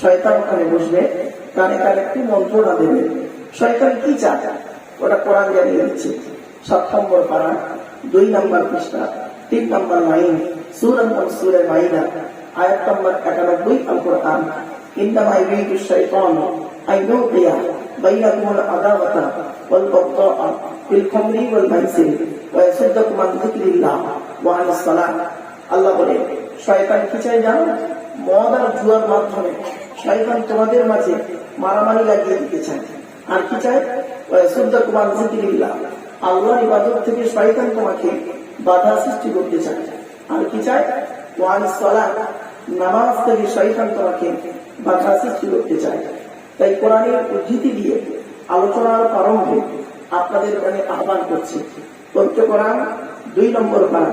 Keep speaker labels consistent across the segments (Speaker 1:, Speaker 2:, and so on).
Speaker 1: শয়তান ওখানে বসবে, কানে কানে একটি মন্ত্রণা দেবে? শয়তান কি চায়? ওটা কোরআন জানিয়ে দিচ্ছে। সাত নম্বর পাড়া দুই নম্বর পৃষ্ঠা, তিন নম্বর লাইন, সুর নম্বর সুরে মাইনা আয়াত নম্বর একানব্বই আল কোরআন আন ইউকিয়া বাইনাকুম আল আদাওয়াতা ওয়াল বাগদাআ ফিল খামরি ওয়াল মাইসির ওয়া ইয়াসুদ্দাকুম আন যিকরিল্লাহ ওয়া আনিস আল্লাহ বলে শয়তান কি চায় জানো? মদ আর জুয়ার মাধ্যমে শয়তান তোমাদের মাঝে মারামারি লাগিয়ে দিতে চায়। আর কি চায়? শুদ্ধ কুমার জিকিরিল্লাহ। আল্লাহর ইবাদত থেকে শয়তান তোমাকে বাধা সৃষ্টি করতে চায়। আর কি চায়? ওয়ান সলা নামাজ থেকে শয়তান তোমাকে বাধা সৃষ্টি করতে চায়। তাই কোরআনের উদ্ধৃতি দিয়ে আলোচনার প্রারম্ভে আপনাদের মানে আহ্বান করছি। পবিত্র কোরআন দুই নম্বর পারা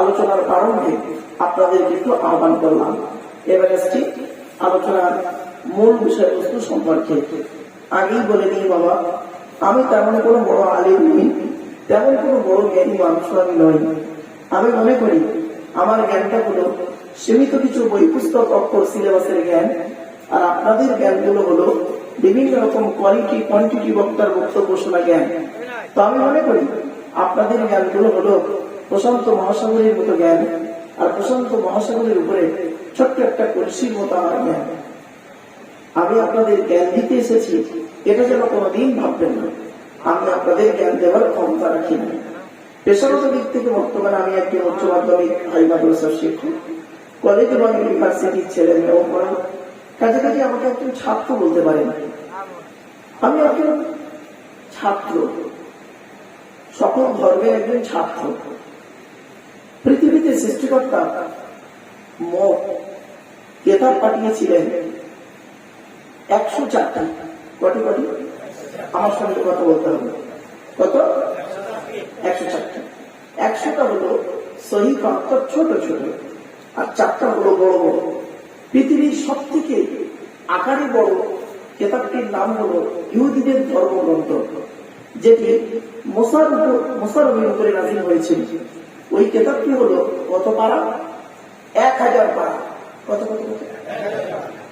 Speaker 1: আলোচনার প্রারম্ভে আপনাদেরকে একটু আহ্বান করলাম। এবার আসছি আলোচনার মূল বিষয়বস্তু সম্পর্কে। আগেই বলে নিই বাবা, আমি তেমন কোনো বড় আলিম নই, তেমন কোনো বড় জ্ঞানী মানুষ আমি নই। আমি মনে করি আমার জ্ঞানটা হলো সীমিত কিছু বই, পুস্তক, অক্ষর, সিলেবাসের জ্ঞান, আর আপনাদের জ্ঞানগুলো হলো বিভিন্ন রকম কোয়ালিটি কোয়ান্টিটি বক্তার বক্তব্য শোনা জ্ঞান। তো আমি মনে করি আপনাদের জ্ঞানগুলো হলো প্রশান্ত মহাসাগরের মতো জ্ঞান আর প্রশান্ত মহাসাগরের উপরে ছোট্ট একটা কলসির মতো আমার জ্ঞান। আমি আপনাদের জ্ঞান দিতে এসেছি, এটা যেন কোনোদিন ভাববেন না। আমি আপনাদের জ্ঞান দেওয়ার ক্ষমতা রাখি না। পেশাগত দিক থেকে বর্তমানে আমি একজন উচ্চ মাধ্যমিক হাই মাদ্রাসার শিক্ষক। কলেজ এবং ইউনিভার্সিটির ছেলে মেয়েও পড়ানো কাজে কাজে আমাকে একজন ছাত্র বলতে পারেন। আমি একজন ছাত্র। সকল ধর্মের একজন ছাত্র। পৃথিবীতে সৃষ্টিকর্তা মোট কেতাব পাঠিয়েছিলেন একশো চারটা। কটি কটি? আমার সঙ্গে কথা বলতে হবে। কত? একশো চারটা। একশোটা হলো সহি অর্থাৎ ছোট ছোট। আর চারটা হলো বড় বড়। পৃথিবীর সব থেকে আকারে বড় কেতাবটির নাম হলো ইহুদিদের ধর্মগ্রন্থ, যেটি মোসার মোসার উপরে নাজিল হয়েছিল ওই কেতাবটি হলো? কত পারা? এক হাজার পারা। কত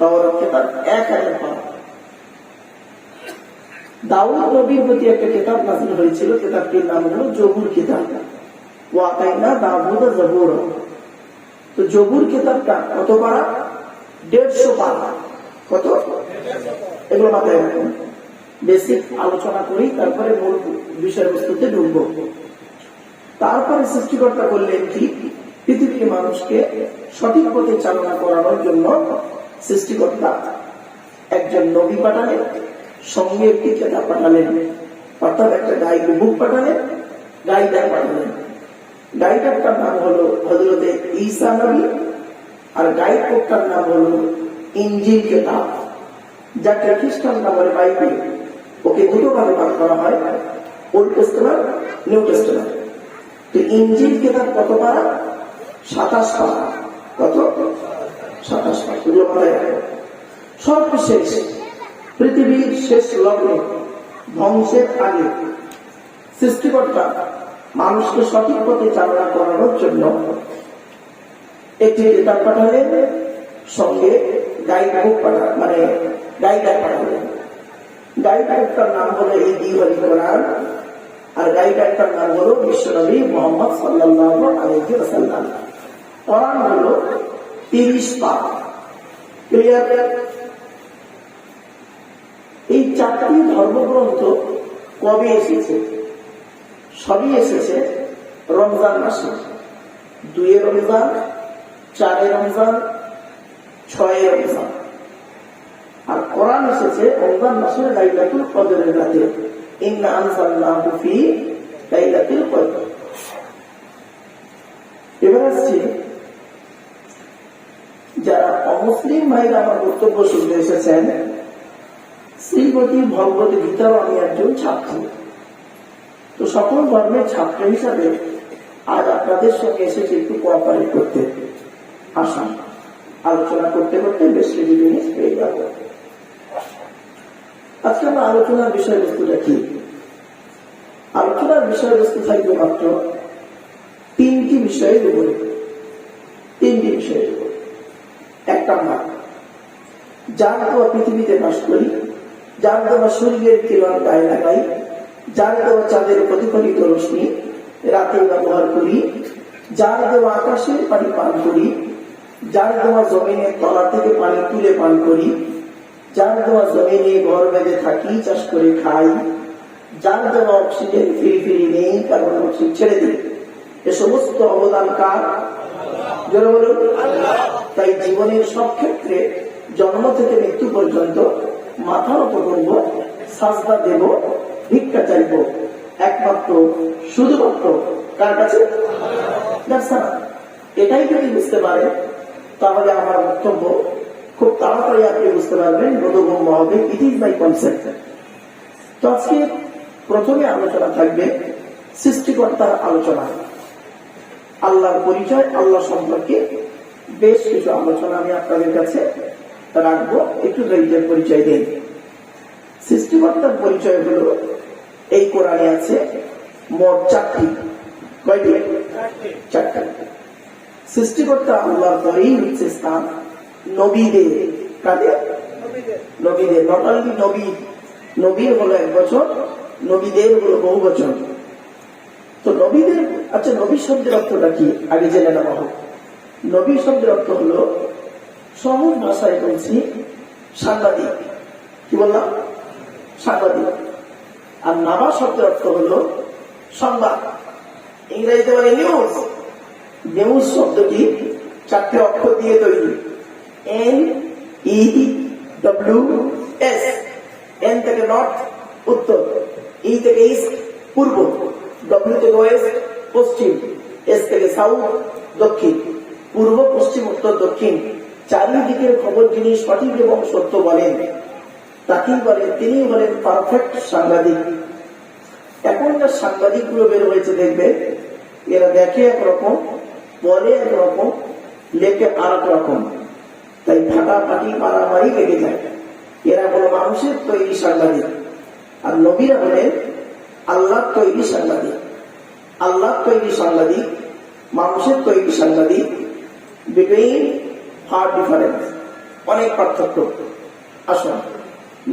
Speaker 1: কত এক হাজার দাউদ নবীর প্রতি একটা কেতাব নাজিল হয়েছিল। কেতাবটির নাম জবুর জবুর। কত দেড়শো পারা। কত? এগুলো মাথায় রাখুন। বেসিক আলোচনা করি তারপরে মূল বিষয়বস্তুতে ঢুকবো। তারপরে সৃষ্টিকর্তা করলেন কি? পৃথিবীর মানুষকে সঠিক পথে চালনা করানোর জন্য সৃষ্টিকর্তা একজন নবী পাঠালেন, সঙ্গে একটি কেতাব পাঠালেন। অর্থাৎ একটা গাইড বুক পাঠালেন গাইডার পাঠালেন। গাইডারটার নাম হলো হজরতে ঈসা নবী আর গাইড বুকটার নাম হলো ইঞ্জিল কেতাব। যাকে খ্রিস্টান নামের বাইবেল, ওকে দুটো ভাবে ভাগ করা হয়, ওল্ড টেস্টমেন্ট নিউ টেস্টমেন্ট তো ইঞ্জিল কেতাব কত পারা? সাতাশ পারা। কত? সাতাশ পারা। সর্বশেষ পৃথিবীর শেষ লগ্নে ধ্বংসের আগে সৃষ্টিকর্তা মানুষকে সঠিক পথে চালনা করানোর জন্য একটি কেতাব পাঠালেন, সঙ্গে গাইড বুক পাঠা মানে গাইডার পাঠালেন। গাইডারটার নাম হলো এই দিওয়ালি কোরআন আর গাইডারটার নাম হলো বিশ্বনবী মোহাম্মদ সাল্লাহ আলহি আসাল্লাম কোরআন হলো তিরিশ পাক। ক্লিয়ার এই চারটি ধর্মগ্রন্থ কবে এসেছে? সবই এসেছে রমজান মাসে। দুয়ে রমজান, চারে রমজান, ছয় রমজান। কোরআন এসেছে রমজান মাসের লাইলাতুল কদরের রাতে, ইন্না ফি লাইলাতুল কদর। এবার আসছি, যারা অমুসলিম ভাইরা আমার বক্তব্য শুনতে এসেছেন শ্রীমতী ভগবত গীতাও আমি একজন ছাত্র। তো সকল ধর্মের ছাত্র হিসাবে আজ আপনাদের সঙ্গে এসেছি একটু কোঅপারেট করতে। আসুন, আলোচনা করতে করতে বেশ কিছু জিনিস পেয়ে যাব। আজকে আমরা আলোচনার বিষয়বস্তুটা কি? আলোচনার বিষয়বস্তু থাকবে মাত্র তিনটি বিষয়ের উপরে তিনটি বিষয়ের উপরে এক নাম্বার, যার দেওয়া পৃথিবীতে বাস করি, যার দেওয়া শরীরের কিরণ গায়ে লাগাই, যার দেওয়া চাঁদের প্রতিফলিত রশ্মি রাতে ব্যবহার করি, যার দেওয়া আকাশের পানি পান করি, যার দেওয়া জমিনের তলা থেকে পানি তুলে পান করি যার দেওয়া জমিনে ঘর বেঁধে থাকি, চাষ করে খাই। যার দেওয়া অক্সিজেন ফিরি ফিরি নেই কার্বন অক্সিজেন ছেড়ে দিই। এ সমস্ত অবদান কার? তাই জীবনের সব ক্ষেত্রে জন্ম থেকে মৃত্যু পর্যন্ত মাথা নত করব, সাজদা দেব, ভিক্ষা চাইব। একমাত্র, শুধুমাত্র কার কাছে? এটাই যদি বুঝতে পারে, তাহলে আমার বক্তব্য খুব তাড়াতাড়ি আপনি বুঝতে পারবেন বোধগম্য হবে। ইট ইজ মাই কনসেপ্ট তো আজকে প্রথমে আলোচনা থাকবে সৃষ্টিকর্তার আলোচনা। আল্লাহর পরিচয়, আল্লাহ সম্পর্কে বেশ কিছু আলোচনা আমি আপনাদের কাছে রাখব। একটু ধৈর্যের পরিচয় দিন। সৃষ্টিকর্তার পরিচয় হলো, এই কোরআনে আছে মোট চারটি। কয়টি? চারটি। সৃষ্টিকর্তা আল্লাহর পরেই হচ্ছে স্থান। নবী এক বছর, নবীদের বহু তো নবীদের আচ্ছা নবী শব্দের অর্থটা কি? আগে নবী শব্দের অর্থ ভাষায় সাংবাদিক। কি বললাম? সাংবাদিক। আর নাবা শব্দের অর্থ হলো সংবাদ। ইংরেজিতে নিউজ নিউজ শব্দটি চারটে অক্ষর দিয়ে তৈরি। N E W S N থেকে নর্থ উত্তর ই থেকে ইস্ট পূর্ব ডব্লিউ থেকে ওয়েস্ট পশ্চিম এস থেকে সাউথ দক্ষিণ পূর্ব পশ্চিম উত্তর দক্ষিণ চারিদিকের খবর যিনি সঠিক এবং সত্য বলেন, তাকেই বলেন তিনি বলেন পারফেক্ট সাংবাদিক। এখন যা সাংবাদিকগুলো বের হয়েছে দেখবে এরা দেখে একরকম বলে একরকম, লেখে আর রকম। তাই ফাটাফাটি মারামারি লেগে যায়। এরা হলো মানুষের তৈরি সাংবাদিক। আর নবীরা হলেন আল্লাহ তৈরি সাংবাদিক। আল্লাহ তৈরি সাংবাদিক, মানুষের তৈরি সাংবাদিক বিটুইন ফার ডিফারেন্স অনেক পার্থক্য। আসুন,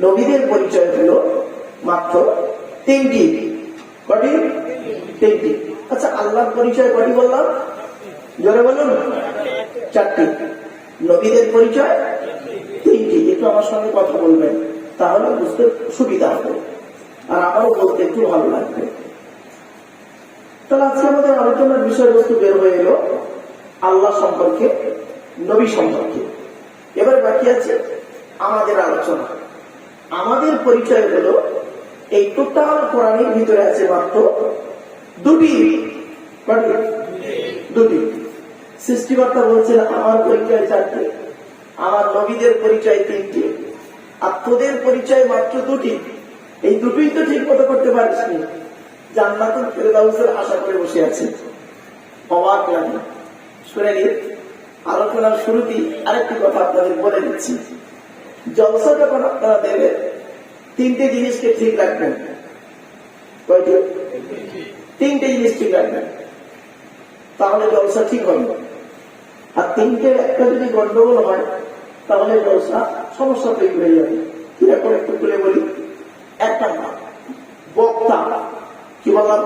Speaker 1: নবীদের পরিচয় হলো মাত্র তিনটি। কটি? তিনটি। আচ্ছা আল্লাহর পরিচয় কটি বললাম? জোরে বলুন। চারটি। নবীদের পরিচয়? তিনটি একটু আমার সঙ্গে কথা বলবেন, তাহলে বুঝতে সুবিধা হবে। আর আমারও বলতে একটু ভালো লাগবে। তাহলে আজকে আমাদের আলোচনার বিষয়বস্তু বের হয়ে এলো, আল্লাহ সম্পর্কে, নবী সম্পর্কে। এবার বাকি আছে আমাদের আলোচনা। আমাদের পরিচয় হলো, এই টোটাল কোরআনের ভিতরে আছে মাত্র দুটি? দুটি। সৃষ্টিকর্তা বলছেন আমার পরিচয় চারটি। আমার নবীদের পরিচয় তিনটি। আর তোদের পরিচয় মাত্র দুটি। এই দুটোই তো ঠিক মতো করতে পারিস নি। জান্নাতুল ফেরদাউসের আশা করে বসে আছে। অবাক লাগে। শুনে নিন, আলোচনার শুরুতেই আরেকটি কথা আপনাদের বলে দিচ্ছি। জলসা যখন আপনারা দেবেন, তিনটে জিনিসকে ঠিক রাখবেন। তিনটে জিনিস ঠিক রাখবেন। তাহলে জলসা ঠিক হবে। আর তিনটে একটা যদি গন্ডগোল হয়, তাহলে ব্যবসা সমস্যা তৈরি হয়ে যাবে। কীরকম একটু তুলে বলি? এক নাম্বার বক্তা। কি বললাম?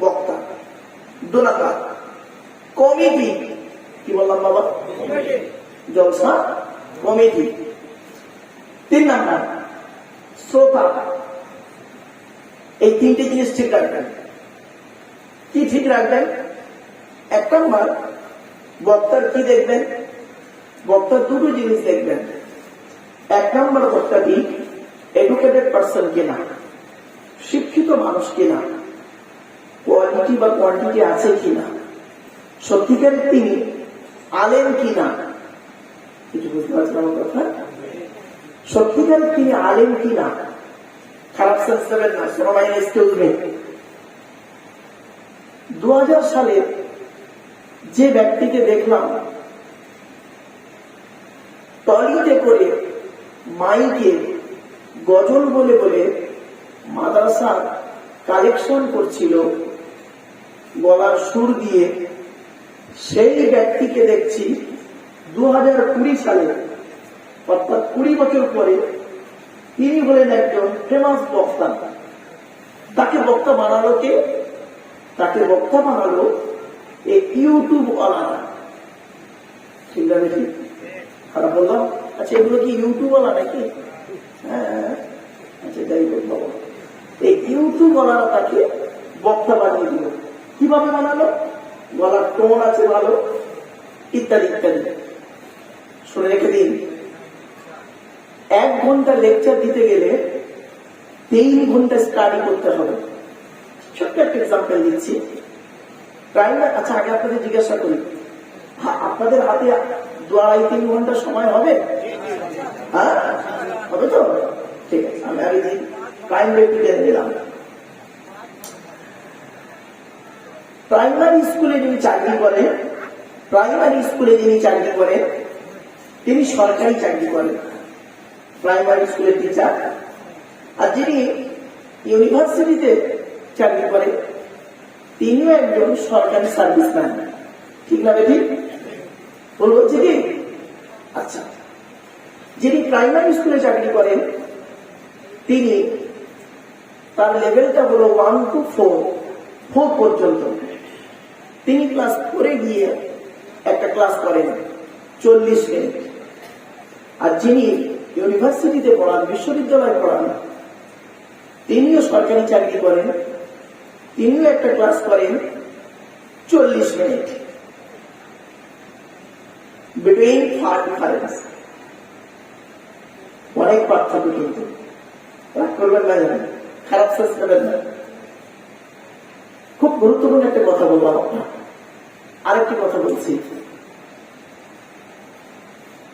Speaker 1: বক্তা। দু কমিটি। কি বললাম বাবা? জলসা কমিটি। তিন নাম্বার, শ্রোতা। এই তিনটে জিনিস ঠিক রাখবেন। কি ঠিক রাখবেন? এক নম্বর বক্তার কি দেখবেন? বক্তার দুটো জিনিস দেখবেন। এক নম্বর বক্তাটি এডুকেটেড পার্সন কিনা? শিক্ষিত মানুষ কিনা? কোয়ালিটি বা কোয়ান্টিটি আছে কিনা? সত্যিকার তিনি আলেন কিনা? কিছু বুঝতে পারছেন আমার কথা? সত্যিকার তিনি আলেম কিনা? খারাপ সেন্স না সোনামাই এক্সকিউজ মি দু সালে যে ব্যক্তিকে দেখলাম টলিতে করে মাইকে গজল বলে বলে মাদ্রাসা কালেকশন করছিল, গলার সুর দিয়ে, সেই ব্যক্তিকে দেখছি দু হাজার কুড়ি সালে, অর্থাৎ কুড়ি বছর পরে তিনি হলেন একজন ফেমাস বক্তা। তাকে বক্তা বানালো কে? তাকে বক্তা বানালো ইউটিউব ওয়ালারা ঠিক না বেশি? খারাপ বললাম? আচ্ছা এগুলো কি ইউটিউব ওয়ালা নাকি? হ্যাঁ আচ্ছা যাই হোক এই ইউটিউব ওয়ালারা তাকে বক্তা বানিয়ে দিল। কীভাবে বানালো? গলার টোন আছে ভালো, ইত্যাদি ইত্যাদি। শুনে রেখে দিন। এক ঘণ্টা লেকচার দিতে গেলে তিন ঘণ্টা স্টাডি করতে হবে। ছোট্ট একটা এক্সাম্পল দিচ্ছি। প্রাইমার আচ্ছা আগে আপনাদের জিজ্ঞাসা করি। হ্যাঁ আপনাদের হাতে দু আড়াই তিন ঘণ্টা সময় হবে? হ্যাঁ হবে তো? ঠিক আছে, আমি আগে প্রাইমারি জেনে দিলাম প্রাইমারি স্কুলে যিনি চাকরি করেন প্রাইমারি স্কুলে যিনি চাকরি করেন তিনি সরকারি চাকরি করেন প্রাইমারি স্কুলের টিচার আর যিনি ইউনিভার্সিটিতে চাকরি করেন তিনিও একজন সরকারি সার্ভিসম্যান। ঠিক না বেটি? বল বলছি কি? আচ্ছা যিনি প্রাইমারি স্কুলে চাকরি করেন, তিনি তার লেভেলটা হলো ওয়ান টু ফোর ফোর পর্যন্ত। তিনি ক্লাস ফোরে গিয়ে একটা ক্লাস করেন, চল্লিশ মিনিট আর যিনি ইউনিভার্সিটিতে পড়ান, বিশ্ববিদ্যালয়ে পড়ান, তিনিও সরকারি চাকরি করেন তিনিও একটা ক্লাস করেন চল্লিশ মিনিট বিটুইন ফার ডিফারেন্স অনেক পার্থক্য কিন্তু। রাগ করবেন না জানেন। খারাপ শেষ করবেন না। খুব গুরুত্বপূর্ণ একটা কথা বললাম আরেকটি কথা বলছি।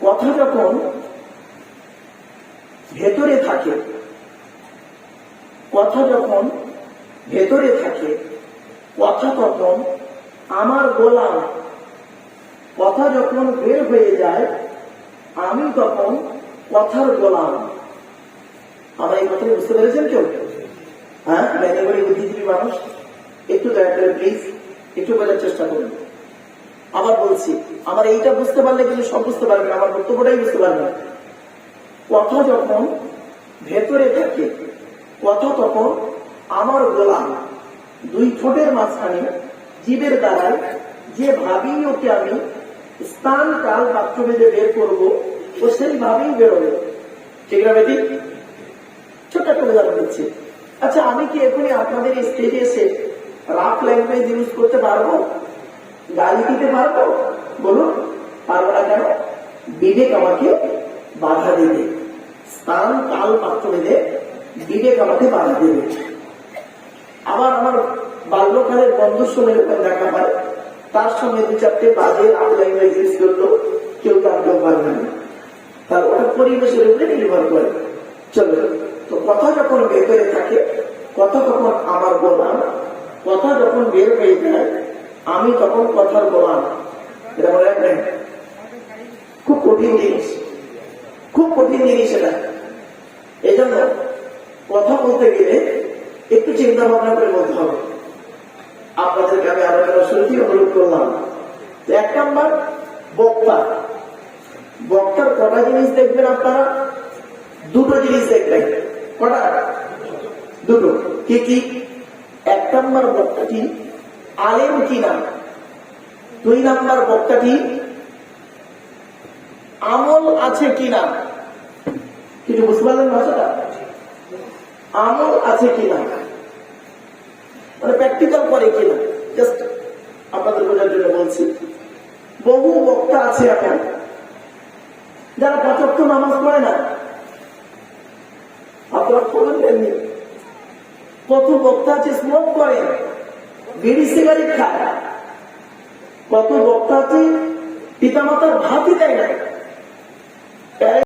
Speaker 1: কথা যখন ভেতরে থাকে, কথা যখন ভেতরে থাকে। কথা তখন আমার গোলাম। কথা যখন বের হয়ে যায়, আমি তখন কথার গোলাম। আমার এই কথাটা বুঝতে পেরেছেন কেউ? হ্যাঁ মেদিনীপুরের বুদ্ধিজীবী মানুষ, একটু দয়া করে প্লিজ একটু বোঝার চেষ্টা করুন। আবার বলছি, আমার এইটা বুঝতে পারলে কিন্তু সব বুঝতে পারবে না আমার বক্তব্যটাই বুঝতে পারবেন। কথা যখন ভেতরে থাকে, কথা তখন আমার গোলাম। দুই ঠোঁটের মাঝখানে জীবের দ্বারায় যে ভাবি ওকে আমি, স্থান, কাল বেঁধে বের করব ও সেইভাবেই বেরোবে। ঠিক না বেটি? ছোট্ট একটা উদাহরণ দিচ্ছি। আচ্ছা আমি কি এখনই আপনাদের স্টেজে এসে রাফ ল্যাঙ্গুয়েজ ইউজ করতে পারব? গালি দিতে পারব? বলুন, পারব না কেন? বিবেক আমাকে বাধা দেবে। স্থান, কাল, পাত্র বেঁধে বিবেক আমাকে বাধা দেবে। আবার আমার বাল্যকালের বন্ধুর সঙ্গে যখন দেখা হয়, তার সঙ্গে দু চারটে বাজে ল্যাঙ্গুয়েজ ইউজ করল কেউ জানতেও পারবে না তার ওটা পরিবেশের উপরে নির্ভর করে। চলো, তো কথা যখন ভেতরে থাকে, কথা তখন আমার গোলাম, কথা যখন বের হয়ে যায়, আমি তখন কথার গোলাম। এটা মনে রাখবেন খুব কঠিন জিনিস। খুব কঠিন জিনিস এটা। এই জন্য কথা বলতে গেলে একটু চিন্তা ভাবনা করে বলতে হবে। আপনাদেরকে আমি আলোচনা শুরুতেই অনুরোধ করলাম। এক নম্বর, বক্তা। বক্তার কটা জিনিস দেখবেন আপনারা? দুটো জিনিস দেখবেন। কটা? দুটো। কি কি? এক নম্বর বক্তাটি আলেম কিনা দুই নম্বর বক্তাটি আমল আছে কিনা কিছু বুঝতে পারলেন ভাষাটা? আমল আছে কিনা মানে প্র্যাকটিক্যাল করে কিনা? জাস্ট আপনাদের বোঝার জন্য বলছি। বহু বক্তা আছে এখন, যারা পঁচাত্ত নামাজ পড়ে না। আপনারা খবর দেননি কত বক্তা আছে স্মোক করে, বিড়ি সিগারেট খায়। কত বক্তা আছে পিতামাতার ভাতই দেয় না।